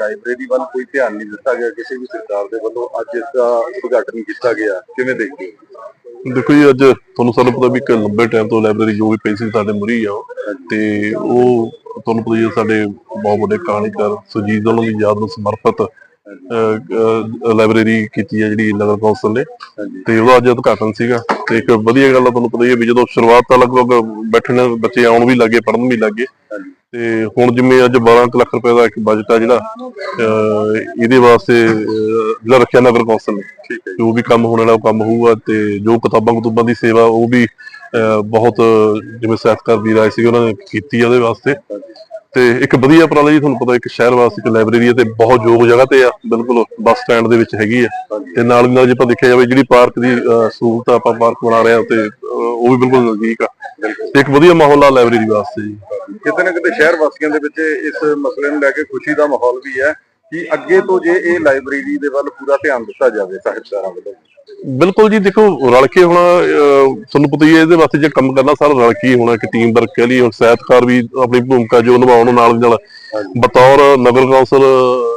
Library ਵੱਲ ਕੋਈ ਧਿਆਨ ਨਹੀਂ ਦਿੱਤਾ ਗਿਆ ਕਿਸੇ ਵੀ ਸਰਕਾਰ ਦੇ ਵੱਲੋਂ ਅੱਜ ਇਸ ਦਾ ਉਦਘਾਟਨ ਕੀਤਾ ਗਿਆ ਕਿਵੇਂ ਦੇਖਦੇ ਹੋ ਦੇਖੋ ਜੀ ਅੱਜ ਤੁਹਾਨੂੰ ਸਾਨੂੰ ਪਤਾ ਵੀ ਇੱਕ ਲੰਬੇ ਟਾਈਮ ਤੋਂ ਲਾਇਬ੍ਰੇਰੀ ਜੋ ਵੀ ਪਈ ਸੀ ਸਾਡੇ ਮੁਰੀ ਆ। ਤੇ ਉਹ ਤੁਹਾਨੂੰ ਪਤਾ ਹੈ ਸਾਡੇ ਬਹੁਤ ਵੱਡੇ ਕਹਾਣੀਕਾਰ ਸੁਜੀਤ ਉਹਨਾਂ ਦੀ ਯਾਦ ਨੂੰ ਸਮਰਪਿਤ ਲਾਇਬ੍ਰੇਰੀ ਕੀਤੀ ਹੈ ਜਿਹੜੀ ਨਗਰ ਕੌਂਸਲ ਨੇ। ਤੇ ਉਹਦਾ ਅੱਜ ਉਦਘਾਟਨ ਸੀਗਾ। ਤੇ ਇੱਕ ਵਧੀਆ ਗੱਲ ਆ ਤੁਹਾਨੂੰ ਪਤਾ ਹੀ ਹੈ ਵੀ ਜਦੋਂ ਸ਼ੁਰੂਆਤ ਤਾਂ ਲਗਭਗ ਬੈਠਣ ਬੱਚੇ ਆਉਣ ਵੀ ਲੱਗੇ ਪੜ੍ਹਨ ਵੀ ਲੱਗੇ। ਤੇ ਹੁਣ ਜਿਵੇਂ ਅੱਜ 12 ਕੁ ਲੱਖ ਰੁਪਏ ਦਾ ਇੱਕ ਬਜਟ ਆ ਜਿਹੜਾ ਇਹਦੇ ਵਾਸਤੇ ਜਿਹੜਾ ਰੱਖਿਆ ਨਗਰ ਕੌਂਸਲ ਨੇ। ਜੀ। ਵੀ ਕੰਮ ਹੋਣ ਵਾਲਾ ਉਹ ਕੰਮ ਹੋਊਗਾ ਤੇ ਜੋ ਕਿਤਾਬਾਂ ਕਤੂਬਾਂ ਦੀ ਸੇਵਾ ਉਹ ਵੀ ਬਹੁਤ ਜਿਵੇਂ ਸਾਹਿਤਕਾਰ ਵੀਰ ਆਏ ਸੀ ਉਹਨਾਂ ਨੇ ਕੀਤੀ ਆ ਉਹਦੇ ਵਾਸਤੇ। ਤੇ ਇੱਕ ਵਧੀਆ ਉਪਰਾਲਾ ਜੀ, ਤੁਹਾਨੂੰ ਪਤਾ ਇੱਕ ਸ਼ਹਿਰ ਵਾਸਤੇ ਇੱਕ ਲਾਇਬ੍ਰੇਰੀ ਹੈ ਤੇ ਬਹੁਤ ਯੋਗ ਜਗ੍ਹਾ ਤੇ ਆ, ਬਿਲਕੁਲ ਬੱਸ ਸਟੈਂਡ ਦੇ ਵਿੱਚ ਹੈਗੀ ਆ। ਤੇ ਨਾਲ ਦੀ ਨਾਲ ਜੇ ਆਪਾਂ ਦੇਖਿਆ ਜਾਵੇ, ਜਿਹੜੀ ਪਾਰਕ ਦੀ ਸਹੂਲਤ ਆਪਾਂ ਪਾਰਕ ਬਣਾ ਰਹੇ ਆ ਤੇ ਉਹ ਵੀ ਬਿਲਕੁਲ ਨਜ਼ਦੀਕ ਆ। ਤੇ ਇੱਕ ਵਧੀਆ ਮਾਹੌਲ ਆ ਲਾਇਬ੍ਰੇਰੀ ਵਾਸਤੇ ਜੀ। ਕਿਤੇ ਨਾ ਕਿਤੇ ਸ਼ਹਿਰ ਵਾਸੀਆਂ ਦੇ ਵਿੱਚ ਇਸ ਮਸਲੇ ਨੂੰ ਲੈ ਕੇ ਖੁਸ਼ੀ ਦਾ ਮਾਹੌਲ ਵੀ ਹੈ। ਕਿ ਅੱਗੇ ਤੋਂ ਜੇ ਇਹ ਲਾਇਬ੍ਰੇਰੀ ਦੇ ਵੱਲ ਪੂਰਾ ਧਿਆਨ ਦਿੱਤਾ ਜਾਵੇ ਸਾਹਿਬਜ਼ਾਰਾਂ ਵੱਲੋਂ। ਬਿਲਕੁਲ ਜੀ ਦੇਖੋ ਰਲ ਕੇ ਹੁਣ ਤੁਹਾਨੂੰ ਪਤਾ ਹੀ ਹੈ ਇਹਦੇ ਵਾਸਤੇ ਜੇ ਕੰਮ ਕਰਨਾ ਸਾਰਾ ਰਲ ਕੇ ਹੀ ਹੋਣਾ ਇੱਕ ਟੀਮ ਵਰਕ ਕਹਿ ਲਈ ਹੁਣ ਸਾਹਿਤਕਾਰ ਵੀ ਆਪਣੀ ਭੂਮਿਕਾ ਜੋ ਨਿਭਾਉਣ ਨਾਲ ਨਾਲ ਬਤੌਰ ਨਗਰ ਕੌਂਸਲ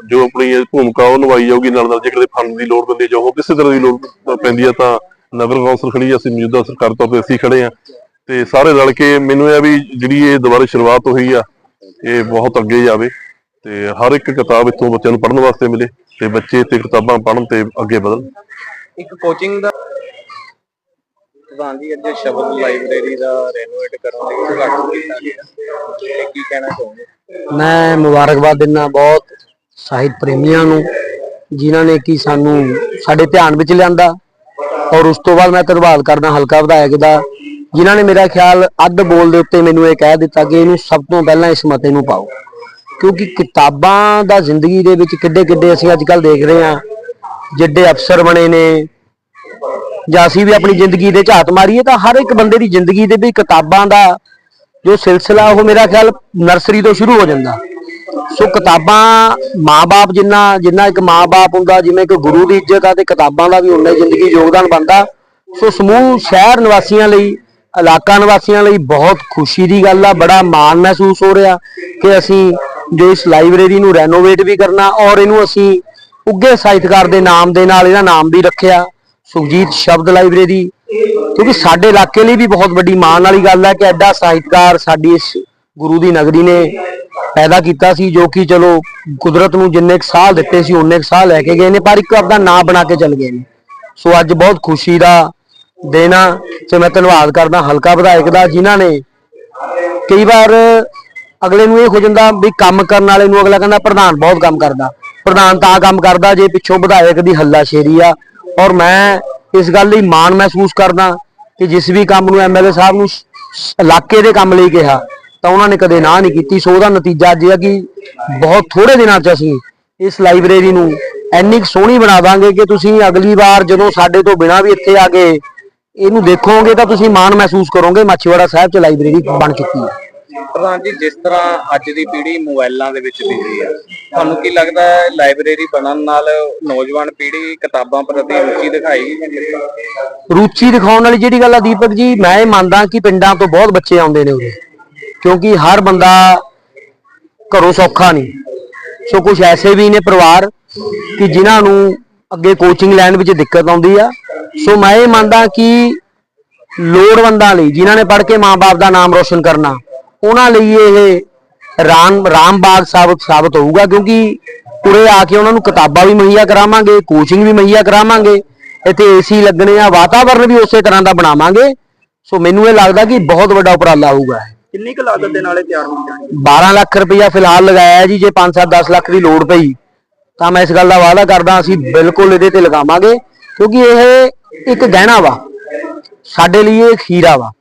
ਜੋ ਆਪਣੀ ਇਹ ਭੂਮਿਕਾ ਉਹ ਨਿਭਾਈ ਜਾਊਗੀ ਨਾਲ ਨਾਲ ਜੇ ਕਿਤੇ ਫੰਡ ਦੀ ਲੋੜ ਪੈਂਦੀ ਹੈ ਜਾਂ ਕਿਸੇ ਤਰ੍ਹਾਂ ਦੀ ਲੋੜ ਪੈਂਦੀ ਹੈ ਤਾਂ ਨਗਰ ਕੌਂਸਲ ਖੜੀ ਅਸੀਂ ਮੌਜੂਦਾ ਸਰਕਾਰ ਤੌਰ ਤੇ ਅਸੀਂ ਖੜੇ ਆ ਤੇ ਸਾਰੇ ਰਲ ਕੇ ਮੈਨੂੰ ਇਹ ਵੀ ਜਿਹੜੀ ਇਹ ਦੁਬਾਰਾ ਸ਼ੁਰੂਆਤ ਹੋਈ ਆ ਇਹ ਬਹੁਤ ਅੱਗੇ ਜਾਵੇ। ਤੇ ਹਰ ਇੱਕ ਕਿਤਾਬ ਇੱਥੋਂ ਬੱਚਿਆਂ ਨੂੰ ਪੜ੍ਹਨ ਵਾਸਤੇ ਮਿਲੇ ਤੇ ਬੱਚੇ ਤੇ ਕਿਤਾਬਾਂ ਪੜ੍ਹਨ ਤੇ ਅੱਗੇ ਵਧਣ। ਇੱਕ ਕੋਚਿੰਗ ਦਾ ਪ੍ਰਧਾਨ ਜੀ ਅੱਜ ਸ਼ਬਦ ਲਾਇਬ੍ਰੇਰੀ ਦਾ ਰੈਨੋਵੇਟ ਕਰਨ ਲਈ ਉਦਘਾਟਨ ਕੀਤਾ ਗਿਆ। ਤੇ ਕੀ ਕਹਿਣਾ ਚਾਹੁੰਦੇ ਮੈਂ ਮੁਬਾਰਕਬਾਦ ਦਿੰਦਾ ਬਹੁਤ ਸਾਹਿਤ ਪ੍ਰੇਮੀਆਂ ਨੂੰ ਜਿਨ੍ਹਾਂ ਨੇ ਕਿ ਸਾਨੂੰ ਸਾਡੇ ਧਿਆਨ ਵਿੱਚ ਲਿਆਂਦਾ ਔਰ ਉਸ ਤੋਂ ਬਾਅਦ ਮੈਂ ਧੰਨਵਾਦ ਕਰਦਾ ਹਲਕਾ ਵਿਧਾਇਕ ਦਾ ਜਿਨ੍ਹਾਂ ਨੇ ਮੇਰਾ ਖਿਆਲ ਅੱਧ ਬੋਲ ਦੇ ਉੱਤੇ ਮੈਨੂੰ ਇਹ ਕਹਿ ਦਿੱਤਾ ਕਿ ਇਹਨੂੰ ਸਭ ਤੋਂ ਪਹਿਲਾਂ ਇਸ ਮਤੇ ਨੂੰ ਪਾਓ। ਕਿਉਂਕਿ ਕਿਤਾਬਾਂ ਦਾ ਜ਼ਿੰਦਗੀ ਦੇ ਵਿੱਚ ਕਿੱਡੇ ਕਿੱਡੇ ਅਸੀਂ ਅੱਜ ਕੱਲ ਦੇਖ ਰਹੇ ਹਾਂ। ਜਿੱਡੇ ਅਫਸਰ ਬਣੇ ਨੇ, ਜਾਂ ਅਸੀਂ ਵੀ ਆਪਣੀ ਜ਼ਿੰਦਗੀ ਦੇ ਝਾਤ ਮਾਰੀਏ, ਤਾਂ ਹਰ ਇੱਕ ਬੰਦੇ ਦੀ ਜ਼ਿੰਦਗੀ ਦੇ ਵੀ ਕਿਤਾਬਾਂ ਦਾ ਜੋ ਸਿਲਸਿਲਾ, ਉਹ ਮੇਰਾ ਖਿਆਲ ਨਰਸਰੀ ਤੋਂ ਸ਼ੁਰੂ ਹੋ ਜਾਂਦਾ। ਸੋ ਕਿਤਾਬਾਂ ਮਾਪੇ ਜਿੰਨਾ ਜਿੰਨਾ ਇੱਕ ਮਾਪੇ ਹੁੰਦਾ, ਜਿਵੇਂ ਕਿ ਗੁਰੂ ਦੀ ਇੱਜ਼ਤ ਆ, ਤੇ ਕਿਤਾਬਾਂ ਦਾ ਵੀ ਉਨਾ ਜ਼ਿੰਦਗੀ ਯੋਗਦਾਨ ਬਣਦਾ। ਸੋ ਸਮੂਹ ਸ਼ਹਿਰ ਨਿਵਾਸੀਆਂ ਲਈ, ਇਲਾਕਾ ਨਿਵਾਸੀਆਂ ਲਈ ਬਹੁਤ ਖੁਸ਼ੀ ਦੀ ਗੱਲ ਆ, ਬੜਾ ਮਾਣ ਮਹਿਸੂਸ ਹੋ ਰਿਹਾ ਕਿ ਅਸੀਂ ਜੋ ਇਸ ਲਾਇਬ੍ਰੇਰੀ ਨੂੰ ਰੈਨੋਵੇਟ ਵੀ ਕਰਨਾ ਔਰ ਇਹਨੂੰ ਅਸੀਂ ਉੱਗੇ ਸਾਹਿਤਕਾਰ ਦੇ ਨਾਮ ਦੇ ਨਾਲ ਇਹਦਾ ਨਾਮ ਵੀ ਰੱਖਿਆ, ਸੁਖਜੀਤ ਸ਼ਬਦ ਲਾਇਬ੍ਰੇਰੀ, ਕਿਉਂਕਿ ਸਾਡੇ ਇਲਾਕੇ ਲਈ ਵੀ ਬਹੁਤ ਵੱਡੀ ਮਾਣ ਵਾਲੀ ਗੱਲ ਹੈ ਕਿ ਐਡਾ ਸਾਹਿਤਕਾਰ ਸਾਡੀ ਇਸ ਗੁਰੂ ਦੀ ਨਗਰੀ ਨੇ ਪੈਦਾ ਕੀਤਾ ਸੀ, ਜੋ ਕਿ ਚਲੋ ਕੁਦਰਤ ਨੂੰ ਜਿੰਨੇ ਕੁ ਸਾਲ ਦਿੱਤੇ ਸੀ ਉਹਨੇ ਕੁ ਸਾਲ ਲੈ ਕੇ ਗਏ ਨੇ, ਪਰ ਇੱਕ ਆਪਦਾ ਨਾਂ ਬਣਾ ਕੇ ਚੱਲ ਗਏ ਨੇ। ਸੋ ਅੱਜ ਬਹੁਤ ਖੁਸ਼ੀ ਦਾ ਦਿਨ ਆ, ਤੇ ਮੈਂ ਧੰਨਵਾਦ ਕਰਦਾ ਹਲਕਾ ਵਿਧਾਇਕ ਦਾ, ਜਿਨ੍ਹਾਂ ਨੇ ਕਈ ਵਾਰ ਅਗਲੇ ਨੂੰ ਇਹ ਹੋ ਜਾਂਦਾ ਵੀ ਕੰਮ ਕਰਨ ਵਾਲੇ ਨੂੰ ਅਗਲਾ ਕਹਿੰਦਾ ਪ੍ਰਧਾਨ ਬਹੁਤ ਕੰਮ ਕਰਦਾ। ਪ੍ਰਧਾਨ ਤਾਂ ਕੰਮ ਕਰਦਾ ਜੇ ਪਿੱਛੋਂ ਵਿਧਾਇਕ ਦੀ ਹੱਲਾਸ਼ੇਰੀ ਆ। ਔਰ ਮੈਂ ਇਸ ਗੱਲ ਲਈ ਮਾਣ ਮਹਿਸੂਸ ਕਰਦਾ ਕਿ ਜਿਸ ਵੀ ਕੰਮ ਨੂੰ ਐਮਐਲਏ ਸਾਹਿਬ ਨੂੰ ਇਲਾਕੇ ਦੇ ਕੰਮ ਲਈ ਕਿਹਾ, ਤਾਂ ਉਹਨਾਂ ਨੇ ਕਦੇ ਨਾ ਨਹੀਂ ਕੀਤੀ। ਸੋ ਉਹਦਾ ਨਤੀਜਾ ਅੱਜ ਆ ਕਿ ਬਹੁਤ ਥੋੜੇ ਦਿਨਾਂ 'ਚ ਅਸੀਂ ਇਸ ਲਾਇਬ੍ਰੇਰੀ ਨੂੰ ਇੰਨੀ ਕੁ ਸੋਹਣੀ ਬਣਾ ਦਾਂਗੇ ਕਿ ਤੁਸੀਂ ਅਗਲੀ ਵਾਰ ਜਦੋਂ ਸਾਡੇ ਤੋਂ ਬਿਨਾਂ ਵੀ ਇੱਥੇ ਆ ਕੇ ਇਹਨੂੰ ਦੇਖੋਗੇ ਤਾਂ ਤੁਸੀਂ ਮਾਣ ਮਹਿਸੂਸ ਕਰੋਗੇ। ਮਾਛੀਵਾੜਾ ਸਾਹਿਬ 'ਚ ਲਾਇਬ੍ਰੇਰੀ ਬਣ ਚੁੱਕੀ ਹੈ। ਪ੍ਰਧਾਨ ਜੀ ਜਿਸ ਤਰ੍ਹਾਂ ਅੱਜ ਦੀ ਪੀੜ੍ਹੀ ਮੋਬਾਈਲਾਂ ਦੇ ਵਿੱਚ ਬਿਜ਼ੀ ਹੈ, ਤੁਹਾਨੂੰ ਕੀ ਲੱਗਦਾ ਹੈ ਲਾਇਬ੍ਰੇਰੀ ਬਣਨ ਨਾਲ ਨੌਜਵਾਨ ਪੀੜ੍ਹੀ ਕਿਤਾਬਾਂ ਪ੍ਰਤੀ ਰੁਚੀ ਦਿਖਾਈ ਰੁਚੀ ਦਿਖਾਉਣ ਵਾਲੀ ਜਿਹੜੀ ਗੱਲ ਆ ਦੀਪਕ ਜੀ, ਮੈਂ ਇਹ ਮੰਨਦਾ ਕਿ ਪਿੰਡਾਂ ਤੋਂ ਬਹੁਤ ਬੱਚੇ ਆਉਂਦੇ ਨੇ ਉਰੇ, ਕਿਉਂਕਿ ਹਰ ਬੰਦਾ ਘਰੋਂ ਸੌਖਾ ਨਹੀਂ। ਸੋ ਕੁਝ ਐਸੇ ਵੀ ਨੇ ਪਰਿਵਾਰ ਕਿ ਜਿਨ੍ਹਾਂ ਨੂੰ ਅੱਗੇ ਕੋਚਿੰਗ ਲੈਣ ਵਿੱਚ ਦਿੱਕਤ ਆਉਂਦੀ ਆ। ਸੋ ਮੈਂ ਇਹ ਮੰਨਦਾ ਕਿ ਲੋੜਵੰਦਾਂ ਲਈ, ਜਿਨ੍ਹਾਂ ਨੇ ਪੜ੍ਹ ਕੇ ਮਾਂ-ਬਾਪ ਦਾ ਨਾਮ ਰੋਸ਼ਨ ਕਰਨਾ ਉਹਨਾਂ ਲਈ ਇਹ ਰਾਮ ਰਾਮਬਾਗ ਸਾਬਤ ਸਾਬਤ ਹੋਊਗਾ ਕਿਉਂਕਿ ਉਰੇ ਆ ਕੇ ਉਹਨਾਂ ਨੂੰ ਕਿਤਾਬਾਂ ਵੀ ਮੁਹੱਈਆ ਕਰਾਵਾਂਗੇ ਕੋਚਿੰਗ ਵੀ ਮੁਹੱਈਆ ਕਰਾਵਾਂਗੇ ਇੱਥੇ ਏਸੀ ਲੱਗਣੇ ਆ ਵਾਤਾਵਰਣ ਵੀ ਉਸੇ ਤਰ੍ਹਾਂ ਦਾ ਬਣਾਵਾਂਗੇ। ਸੋ ਮੈਨੂੰ ਇਹ ਲੱਗਦਾ ਕਿ ਬਹੁਤ ਵੱਡਾ ਉਪਰਾਲਾ ਹੋਊਗਾ ਇਹ। ਕਿੰਨੀ ਕੁ ਲਾਗਤ ਦੇ ਨਾਲੇ ਤਿਆਰ ਹੋ ਜਾਣਗੇ 12 ਲੱਖ ਰੁਪਈਆ ਫਿਲਹਾਲ ਲਗਾਇਆ ਜੀ ਜੇ 5-7 10 ਲੱਖ ਦੀ ਲੋੜ ਪਈ ਤਾਂ ਮੈਂ ਇਸ ਗੱਲ ਦਾ ਵਾਅਦਾ ਕਰਦਾ ਅਸੀਂ ਬਿਲਕੁਲ ਇਹਦੇ ਤੇ ਲਗਾਵਾਂਗੇ ਕਿਉਂਕਿ ਇਹ ਇੱਕ ਗਹਿਣਾ ਵਾ ਸਾਡੇ ਲਈ ਇਹ ਹੀਰਾ ਵਾ।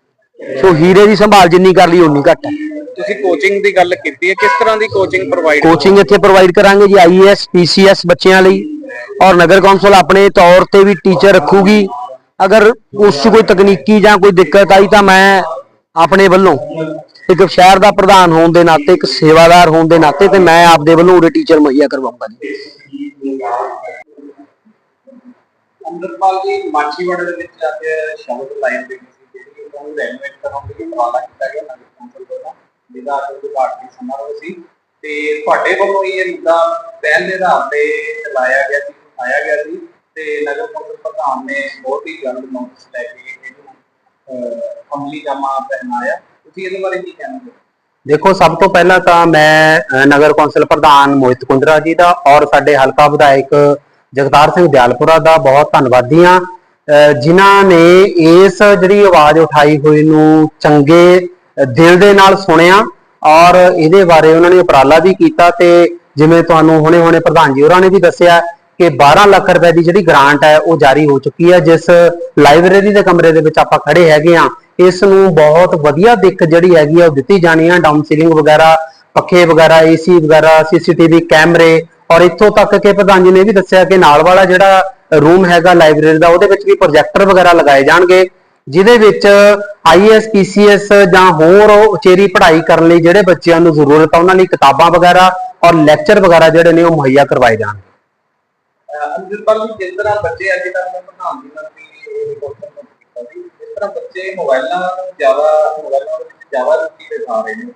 ਸੋ ਹੀਰੇ ਦੀ ਸੰਭਾਲ ਜਿੰਨੀ ਕਰ ਲਈ ਉਨੀ ਘੱਟ ਹੈ। ਤੁਸੀਂ ਕੋਚਿੰਗ ਦੀ ਗੱਲ ਕੀਤੀ ਹੈ ਕਿਸ ਤਰ੍ਹਾਂ ਦੀ ਕੋਚਿੰਗ ਪ੍ਰੋਵਾਈਡ ਕੋਚਿੰਗ ਇੱਥੇ ਪ੍ਰੋਵਾਈਡ ਕਰਾਂਗੇ ਜੀ ਆਈਏਐਸ ਪੀਸੀਐਸ ਬੱਚਿਆਂ ਲਈ। ਔਰ ਨਗਰ ਕੌਂਸਲ ਆਪਣੇ ਤੌਰ ਤੇ ਵੀ ਟੀਚਰ ਰੱਖੂਗੀ। ਅਗਰ ਉਸ ਕੋਈ ਤਕਨੀਕੀ ਜਾਂ ਕੋਈ ਦਿੱਕਤ ਆਈ ਤਾਂ ਮੈਂ ਆਪਣੇ ਵੱਲੋਂ ਇੱਕ ਸ਼ਹਿਰ ਦਾ ਪ੍ਰਧਾਨ ਹੋਣ ਦੇ ਨਾਤੇ ਇੱਕ ਸੇਵਾਦਾਰ ਹੋਣ ਦੇ ਨਾਤੇ ਤੇ ਮੈਂ ਆਪਦੇ ਵੱਲੋਂ ਉਰੇ ਟੀਚਰ ਮੁਹੱਈਆ ਕਰਵਾਉਂਗਾ ਜੀ। ਅੰਦਰਪਾਲ ਜੀ ਮਾਛੀਵਾੜੇ ਦੇ ਵਿੱਚ ਅੱਜ ਸ਼ਬਦ ਲਾਇਬ੍ਰੇਰੀ ਸੀ ਜਿਹੜੀ ਉਹਨੂੰ ਰੈਨੋਵੇਟ ਕਰਨ ਲਈ ਉਪਰਾਲਾ ਕੀਤਾ ਗਿਆ ਨਗਰ ਕੌਂਸਲ ਵੱਲੋਂ ਜਿਹਦਾ ਅੱਜ ਉਦਘਾਟਨੀ ਸਮਾਰੋਹ ਸੀ। ਤੇ ਤੁਹਾਡੇ ਵੱਲੋਂ ਇਹ ਮੁੱਦਾ ਪਹਿਲ ਆਧਾਰ ਤੇ ਚਲਾਇਆ ਗਿਆ ਸੀ, ਆਇਆ ਗਿਆ ਸੀ। ਤੇ ਨਗਰ ਕੌਂਸਲ ਪ੍ਰਧਾਨ ਨੇ ਬਹੁਤ ਹੀ ਜਲਦ ਨੋਟਿਸ ਲੈ ਕੇ ਇਹਨੂੰ ਅਮਲੀ ਜਾਮਾ ਪਹਿਨਾਇਆ। ਤੁਸੀਂ ਇਹਦੇ ਬਾਰੇ ਕੀ ਕਹਿਣਾ ਦੇਖੋ, ਸਭ ਤੋਂ ਪਹਿਲਾਂ ਤਾਂ ਮੈਂ ਨਗਰ ਕੌਂਸਲ ਪ੍ਰਧਾਨ ਮੋਹਿਤ ਕੁੰਦਰਾ ਜੀ ਦਾ ਔਰ ਸਾਡੇ ਹਲਕਾ ਵਿਧਾਇਕ ਜਗਤਾਰ ਸਿੰਘ ਦਿਆਲਪੁਰਾ ਦਾ ਬਹੁਤ ਧੰਨਵਾਦੀ ਹਾਂ। ਜਿਨ੍ਹਾਂ ਨੇ ਇਸ ਜਿਹੜੀ ਆਵਾਜ਼ ਉਠਾਈ ਹੋਈ ਨੂੰ ਚੰਗੇ ਦਿਲ ਦੇ ਨਾਲ ਸੁਣਿਆ ਔਰ ਇਹਦੇ ਬਾਰੇ ਉਹਨਾਂ ਨੇ ਉਪਰਾਲਾ ਵੀ ਕੀਤਾ ਤੇ ਜਿਵੇਂ ਤੁਹਾਨੂੰ ਹੁਣੇ-ਹੁਣੇ ਪ੍ਰਧਾਨ ਜੀ ਹੋਰਾਂ ਨੇ ਵੀ ਦੱਸਿਆ ਕਿ 12 ਲੱਖ ਰੁਪਏ ਦੀ ਜਿਹੜੀ ਗ੍ਰਾਂਟ ਹੈ ਉਹ ਜਾਰੀ ਹੋ ਚੁੱਕੀ ਹੈ, ਜਿਸ ਲਾਇਬ੍ਰੇਰੀ ਦੇ ਕਮਰੇ ਦੇ ਵਿੱਚ ਆਪਾਂ ਖੜੇ ਹੈਗੇ ਆ ਇਸ ਨੂੰ ਬਹੁਤ ਵਧੀਆ ਦਿੱਖ ਜਿਹੜੀ ਹੈਗੀ ਆ ਉਹ ਦਿੱਤੀ ਜਾਣੀ ਆ ਡਾਊਨ ਸੀਲਿੰਗ ਵਗੈਰਾ, ਪੱਖੇ ਵਗੈਰਾ ਏਸੀ ਵਗੈਰਾ ਸੀਸੀਟੀਵੀ ਕੈਮਰੇ ਔਰ ਇੱਥੋਂ ਤੱਕ ਕਿ ਪ੍ਰਧਾਨ ਜੀ ਨੇ ਵੀ ਦੱਸਿਆ ਕਿ ਨਾਲ ਵਾਲਾ ਜਿਹੜਾ ਰੂਮ ਹੈਗਾ ਲਾਇਬ੍ਰੇਰੀ ਦਾ, ਉਹਦੇ ਵਿੱਚ ਵੀ ਪ੍ਰੋਜੈਕਟਰ ਵਗੈਰਾ ਲਗਾਏ ਜਾਣਗੇ, ਜਿਹਦੇ ਵਿੱਚ ਆਈਐਸ ਪੀਸੀਐਸ ਜਾਂ ਹੋਰ ਉਚੇਰੀ ਪੜ੍ਹਾਈ ਕਰਨ ਲਈ ਜਿਹੜੇ ਬੱਚਿਆਂ ਨੂੰ ਜ਼ਰੂਰਤ ਆ, ਉਹਨਾਂ ਲਈ ਕਿਤਾਬਾਂ ਵਗੈਰਾ ਔਰ ਲੈਕਚਰ ਵਗੈਰਾ ਜਿਹੜੇ ਨੇ ਉਹ ਮੁਹੱਈਆ ਕਰਵਾਏ ਜਾਣਗੇ। ਅੰਮ੍ਰਿਤਪਾਲ ਜੀ, ਜਿਸ ਤਰ੍ਹਾਂ ਬੱਚੇ ਅੱਜ ਕੱਲ੍ਹ ਮੈਂ ਪ੍ਰਧਾਨ ਜੀ ਨਾਲ ਵੀ ਇਹ ਕੁਐਸਚਨ ਕੀਤਾ ਸੀ ਜਿਸ ਤਰ੍ਹਾਂ ਬੱਚੇ ਮੋਬਾਈਲਾਂ ਨੂੰ ਜ਼ਿਆਦਾ ਮੋਬਾਈਲਾਂ ਦੇ ਵਿੱਚ ਜ਼ਿਆਦਾ ਰੁਚੀ ਦਿਖਾ ਰਹੇ ਨੇ,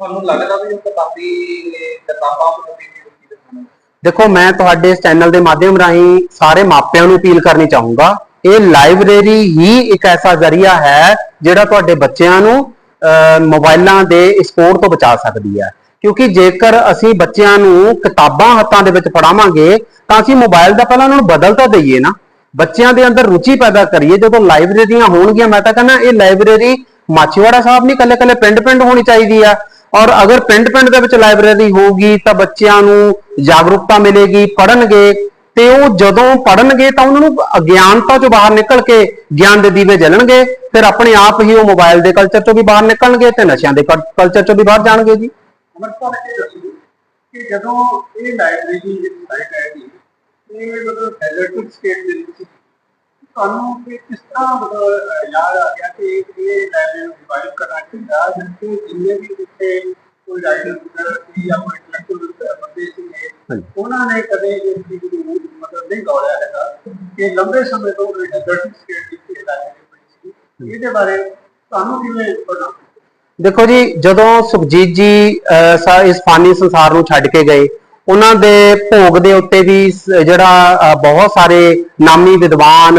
ਤੁਹਾਨੂੰ ਲੱਗਦਾ ਵੀ ਉਹ ਕਿਤਾਬੀ ਕਿਤਾਬਾਂ ਪ੍ਰਤੀ ਵੀ ਰੁਚੀ ਦਿਖਾਉਣਾ ਦੇਖੋ ਮੈਂ ਤੁਹਾਡੇ ਇਸ ਚੈਨਲ ਦੇ ਮਾਧਿਅਮ ਰਾਹੀਂ ਸਾਰੇ ਮਾਪਿਆਂ ਨੂੰ ਅਪੀਲ ਕਰਨੀ ਚਾਹੂੰਗਾ ਇਹ ਲਾਇਬ੍ਰੇਰੀ ਹੀ ਇੱਕ ਐਸਾ ਜ਼ਰੀਆ ਹੈ ਜਿਹੜਾ ਤੁਹਾਡੇ ਬੱਚਿਆਂ ਨੂੰ ਅਹ, ਮੋਬਾਈਲਾਂ ਦੇ ਸਪੋਰਟ ਤੋਂ ਬਚਾ ਸਕਦੀ ਹੈ। ਕਿਉਂਕਿ ਜੇਕਰ ਅਸੀਂ ਬੱਚਿਆਂ ਨੂੰ ਕਿਤਾਬਾਂ ਹੱਥਾਂ ਦੇ ਵਿੱਚ ਫੜਾਵਾਂਗੇ ਤਾਂ ਅਸੀਂ ਮੋਬਾਈਲ ਦਾ ਪਹਿਲਾਂ ਉਹਨਾਂ ਨੂੰ ਬਦਲ ਤਾਂ ਦਈਏ ਨਾ। ਬੱਚਿਆਂ ਦੇ ਅੰਦਰ ਰੁਚੀ ਪੈਦਾ ਕਰੀਏ। ਜਦੋਂ ਲਾਇਬ੍ਰੇਰੀਆਂ ਹੋਣਗੀਆਂ ਮੈਂ ਤਾਂ ਕਹਿੰਦਾ ਇਹ ਲਾਇਬ੍ਰੇਰੀ ਮਾਛੀਵਾੜਾ ਸਾਹਿਬ ਨਹੀਂ ਕੱਲੇ ਕੱਲੇ ਪਿੰਡ ਪਿੰਡ ਹੋਣੀ ਚਾਹੀਦੀ ਆ। ਔਰ ਅਗਰ ਪਿੰਡ ਪਿੰਡ ਦੇ ਵਿੱਚ ਲਾਇਬ੍ਰੇਰੀ ਹੋਊਗੀ ਤਾਂ ਬੱਚਿਆਂ ਨੂੰ ਜਾਗਰੂਕਤਾ ਮਿਲੇਗੀ, ਪੜ੍ਹਨਗੇ। ਤੇ ਉਹ ਜਦੋਂ ਪੜ੍ਹਨਗੇ ਤਾਂ ਉਹਨਾਂ ਨੂੰ ਅਗਿਆਨਤਾ ਚੋਂ ਬਾਹਰ ਨਿਕਲ ਕੇ ਗਿਆਨ ਦੇ ਦੀਵੇ ਜਲਣਗੇ। ਫਿਰ ਆਪਣੇ ਆਪ ਹੀ ਉਹ ਮੋਬਾਈਲ ਦੇ ਕਲਚਰ ਚੋਂ ਵੀ ਬਾਹਰ ਨਿਕਲਣਗੇ ਤੇ ਨਸ਼ਿਆਂ ਦੇ ਕਲਚਰ ਚੋਂ ਵੀ ਬਾਹਰ ਜਾਣਗੇ ਜੀ। ਅਮਰਪਾਲ ਇਹ ਦੱਸੋ ਕਿ ਜਦੋਂ ਇਹ ਲਾਇਬ੍ਰੇਰੀ ਦੀ ਸਾਈਟ ਹੈ ਇਹ ਮਤਲਬ ਡੈਜ਼ਰਟਿਕ ਸਟੇਟ ਦੇ ਵਿੱਚ ਤੁਹਾਨੂੰ ਕਿ ਕਿਸ ਤਰ੍ਹਾਂ ਮਤਲਬ ਯਾਦ ਆ ਗਿਆ ਕਿ ਇਹ ਲਾਇਬ੍ਰੇਰੀ ਨੂੰ ਰਿਵਾਈਵ ਕਰਨਾ ਚਾਹੀਦਾ ਜਿੱਥੇ ਜਿੰਨੇ ਵੀ ਇੱਥੇ ਕੋਈ ਰਾਈਟਰ ਸੀ ਜਾਂ ਕੋਈ ਇੰਟੈਲੈਕਚੁਅਲ ਬੰਦੇ ਸੀ ਉਹਨਾਂ ਨੇ ਕਦੇ ਇਸ ਚੀਜ਼ ਨੂੰ ਮਤਲਬ ਨਹੀਂ ਗੌਰਿਆ ਹੈਗਾ ਕਿ ਲੰਬੇ ਸਮੇਂ ਤੋਂ ਡੈਜ਼ਰਟਿਕ ਸਟੇਟ ਦੀ ਲਾਇਬ੍ਰੇਰੀ ਸੀ ਇਹਦੇ ਬਾਰੇ ਤੁਹਾਨੂੰ ਕਿਵੇਂ ਪਤਾ? ਦੇਖੋ ਜੀ ਜਦੋਂ ਸੁਖਜੀਤ ਜੀ ਇਸ ਫਾਨੀ ਸੰਸਾਰ ਨੂੰ ਛੱਡ ਕੇ ਗਏ ਉਹਨਾਂ ਦੇ ਭੋਗ ਦੇ ਉੱਤੇ ਵੀ ਜਿਹੜਾ ਬਹੁਤ ਸਾਰੇ ਨਾਮੀ ਵਿਦਵਾਨ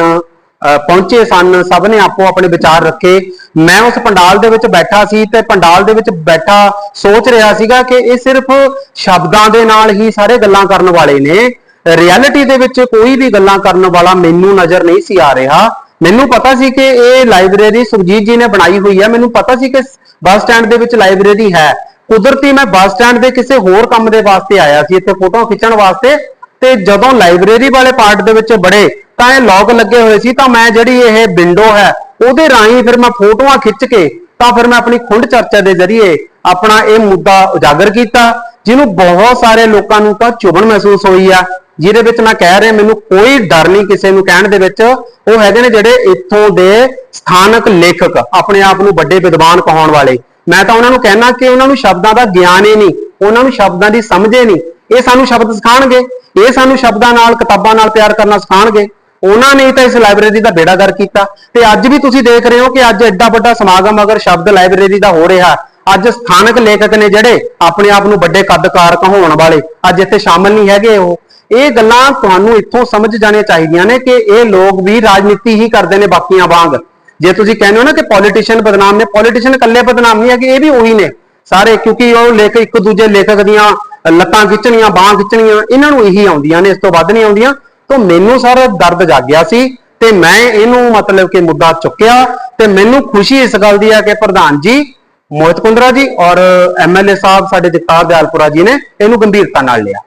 ਪਹੁੰਚੇ ਸਨ, ਸਭ ਨੇ ਆਪੋ ਆਪਣੇ ਵਿਚਾਰ ਰੱਖੇ। ਮੈਂ ਉਸ ਪੰਡਾਲ ਦੇ ਵਿੱਚ ਬੈਠਾ ਸੀ ਤੇ ਪੰਡਾਲ ਦੇ ਵਿੱਚ ਬੈਠਾ ਸੋਚ ਰਿਹਾ ਸੀਗਾ ਕਿ ਇਹ ਸਿਰਫ ਸ਼ਬਦਾਂ ਦੇ ਨਾਲ ਹੀ ਸਾਰੇ ਗੱਲਾਂ ਕਰਨ ਵਾਲੇ ਨੇ। ਰਿਐਲਿਟੀ ਦੇ ਵਿੱਚ ਕੋਈ ਵੀ ਗੱਲਾਂ ਕਰਨ ਵਾਲਾ ਮੈਨੂੰ ਨਜ਼ਰ ਨਹੀਂ ਸੀ ਆ ਰਿਹਾ। ਮੈਨੂੰ ਪਤਾ ਸੀ ਕਿ ਇਹ ਲਾਇਬ੍ਰੇਰੀ ਸੁਖਜੀਤ ਜੀ ਨੇ ਬਣਾਈ ਹੋਈ ਹੈ। ਮੈਨੂੰ ਪਤਾ ਸੀ ਕਿ ਬੱਸ ਸਟੈਂਡ ਦੇ ਵਿੱਚ ਲਾਇਬ੍ਰੇਰੀ ਹੈ। ਕੁਦਰਤੀ ਮੈਂ ਬੱਸ ਸਟੈਂਡ ਦੇ ਕਿਸੇ ਹੋਰ ਕੰਮ ਦੇ ਵਾਸਤੇ ਆਇਆ ਸੀ, ਇੱਥੇ ਫੋਟੋ ਖਿੱਚਣ ਵਾਸਤੇ ਤੇ ਜਦੋਂ ਲਾਇਬ੍ਰੇਰੀ ਵਾਲੇ ਪਾਰਟ ਦੇ ਵਿੱਚ ਬੜੇ, ਤਾਂ ਇਹ ਲੌਕ ਲੱਗੇ ਹੋਏ ਸੀ, ਤਾਂ ਮੈਂ ਜਿਹੜੀ ਇਹ ਵਿੰਡੋ ਹੈ, ਉਹਦੇ ਰਾਹੀਂ ਫਿਰ ਮੈਂ ਫੋਟੋਆਂ ਖਿੱਚ ਕੇ, ਤਾਂ ਫਿਰ ਮੈਂ ਆਪਣੀ ਖੁੰਡ ਚਰਚਾ ਦੇ ਜ਼ਰੀਏ ਆਪਣਾ ਇਹ ਮੁੱਦਾ ਉਜਾਗਰ ਕੀਤਾ, ਜਿਹਨੂੰ ਬਹੁਤ ਸਾਰੇ ਲੋਕਾਂ ਨੂੰ ਤਾਂ ਚੁਭਣ ਮਹਿਸੂਸ ਹੋਈ ਆ, ਜਿਹਦੇ ਵਿੱਚ ਮੈਂ ਕਹਿ ਰਿਹਾ, ਮੈਨੂੰ ਕੋਈ ਡਰ ਨਹੀਂ ਕਿਸੇ ਨੂੰ ਕਹਿਣ ਦੇ ਵਿੱਚ, ਉਹ ਹੈਗੇ ਨੇ ਜਿਹੜੇ ਇੱਥੋਂ ਦੇ ਸਥਾਨਕ ਲੇਖਕ, ਆਪਣੇ ਆਪ ਨੂੰ ਵੱਡੇ ਵਿਦਵਾਨ ਕਹਾਉਣ ਵਾਲੇ। ਮੈਂ ਤਾਂ ਉਹਨਾਂ ਨੂੰ ਕਹਿਣਾ ਕਿ ਉਹਨਾਂ ਨੂੰ ਸ਼ਬਦਾਂ ਦਾ ਗਿਆਨ ਹੀ ਨਹੀਂ, ਉਹਨਾਂ ਨੂੰ ਸ਼ਬਦਾਂ ਦੀ ਸਮਝ ਹੀ ਨਹੀਂ। ਇਹ ਸਾਨੂੰ ਸ਼ਬਦ ਸਿਖਾਣਗੇ ਇਹ ਸਾਨੂੰ ਸ਼ਬਦਾਂ ਨਾਲ, ਕਿਤਾਬਾਂ ਨਾਲ ਪਿਆਰ ਕਰਨਾ ਸਿਖਾਣਗੇ ਉਹਨਾਂ ਨੇ ਤਾਂ ਇਸ ਲਾਇਬ੍ਰੇਰੀ ਦਾ ਬੇੜਾਗਰ ਕੀਤਾ। ਤੇ ਅੱਜ ਵੀ ਤੁਸੀਂ ਦੇਖ ਰਹੇ ਹੋ ਕਿ ਅੱਜ ਐਡਾ ਵੱਡਾ ਸਮਾਗਮ ਅਗਰ ਸ਼ਬਦ ਲਾਇਬ੍ਰੇਰੀ ਦਾ ਹੋ ਰਿਹਾ, ਅੱਜ ਸਥਾਨਕ ਲੇਖਕ ਨੇ ਜਿਹੜੇ ਆਪਣੇ ਆਪ ਨੂੰ ਵੱਡੇ ਕੱਦਕਾਰ ਕਹਾਉਣ ਵਾਲੇ, ਅੱਜ ਇੱਥੇ ਸ਼ਾਮਲ ਨਹੀਂ ਹੈਗੇ ਉਹ। ਇਹ ਗੱਲਾਂ ਤੁਹਾਨੂੰ ਇੱਥੋਂ ਸਮਝ ਜਾਣੀਆਂ ਚਾਹੀਦੀਆਂ ਨੇ ਕਿ ਇਹ ਲੋਕ ਵੀ ਰਾਜਨੀਤੀ ਹੀ ਕਰਦੇ ਨੇ ਬਾਕੀਆਂ ਵਾਂਗ। ਜੇ ਤੁਸੀਂ ਕਹਿੰਦੇ ਹੋ ਨਾ ਕਿ ਪੋਲੀਟੀਸ਼ੀਅਨ ਬਦਨਾਮ ਨੇ ਪੋਲੀਟੀਸ਼ੀਅਨ ਇਕੱਲੇ ਬਦਨਾਮ ਨਹੀਂ ਹੈਗੇ, ਇਹ ਵੀ ਉਹੀ ਨੇ। ਸਾਰੇ ਕਿਉਂਕਿ ਉਹ ਲੇਖ ਇੱਕ ਦੂਜੇ ਲੇਖਕ ਦੀਆਂ ਲੱਤਾਂ ਖਿੱਚਣੀਆਂ, ਬਾਹਾਂ ਖਿੱਚਣੀਆਂ, ਇਹਨਾਂ ਨੂੰ ਇਹੀ ਆਉਂਦੀਆਂ ਨੇ, ਇਸ ਤੋਂ ਵੱਧ ਨਹੀਂ ਆਉਂਦੀਆਂ। ਤਾਂ ਮੈਨੂੰ ਸਾਰਾ ਦਰਦ ਜਾਗਿਆ ਸੀ ਤੇ ਮੈਂ ਇਹਨੂੰ ਮਤਲਬ ਕਿ ਮੁੱਦਾ ਚੁੱਕਿਆ ਤੇ ਮੈਨੂੰ ਖੁਸ਼ੀ ਇਸ ਗੱਲ ਦੀ ਹੈ ਕਿ ਪ੍ਰਧਾਨ ਜੀ, ਮੋਹਿਤ ਕੁੰਦਰਾ ਜੀ ਔਰ ਐਮਐਲਏ ਸਾਹਿਬ ਸਾਡੇ ਜਗਤਾਰ ਦਿਆਲਪੁਰਾ ਜੀ ਨੇ ਇਹਨੂੰ ਗੰਭੀਰਤਾ ਨਾਲ ਲਿਆ।